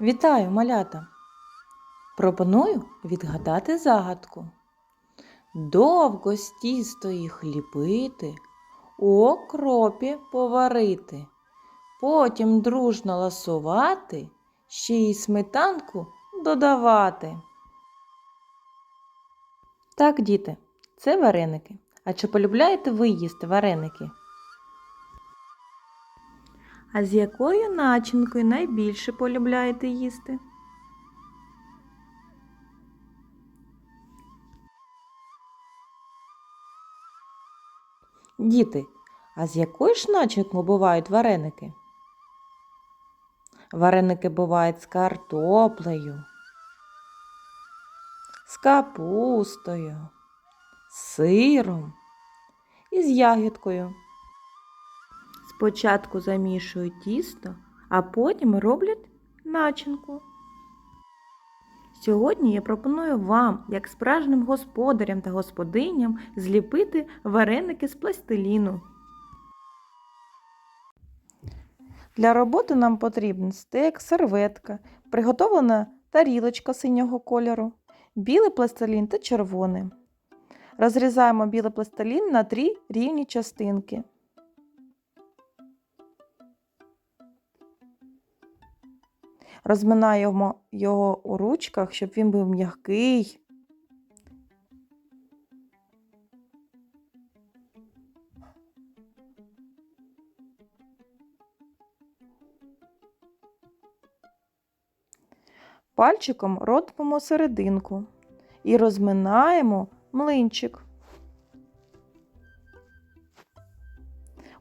Вітаю, малята! Пропоную відгадати загадку. Довго з тісто їх ліпити, у окропі поварити, потім дружно ласувати, ще й сметанку додавати. Так, діти, це вареники. А чи полюбляєте ви їсти вареники? А з якою начинкою найбільше полюбляєте їсти? Діти, а з якою ж начинкою бувають вареники? Вареники бувають з картоплею, з капустою, з сиром і з ягідкою. Спочатку замішують тісто, а потім роблять начинку. Сьогодні я пропоную вам, як справжнім господарям та господиням, зліпити вареники з пластиліну. Для роботи нам потрібен стек, серветка, приготовлена тарілочка синього кольору, білий пластилін та червоний. Розрізаємо білий пластилін на три рівні частинки. Розминаємо його у ручках, щоб він був м'який. Пальчиком робимо серединку і розминаємо млинчик.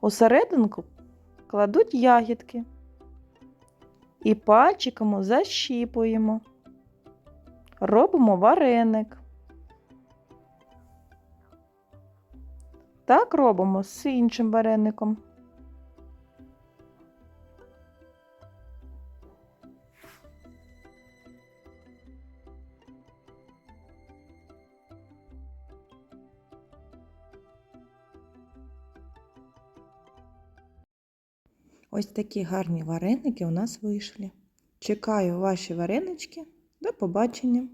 У серединку кладуть ягідки і пальчиком защіпуємо. Робимо вареник. Так робимо з іншим вареником. Ось такі гарні вареники у нас вийшли. Чекаю ваші варенички. До побачення!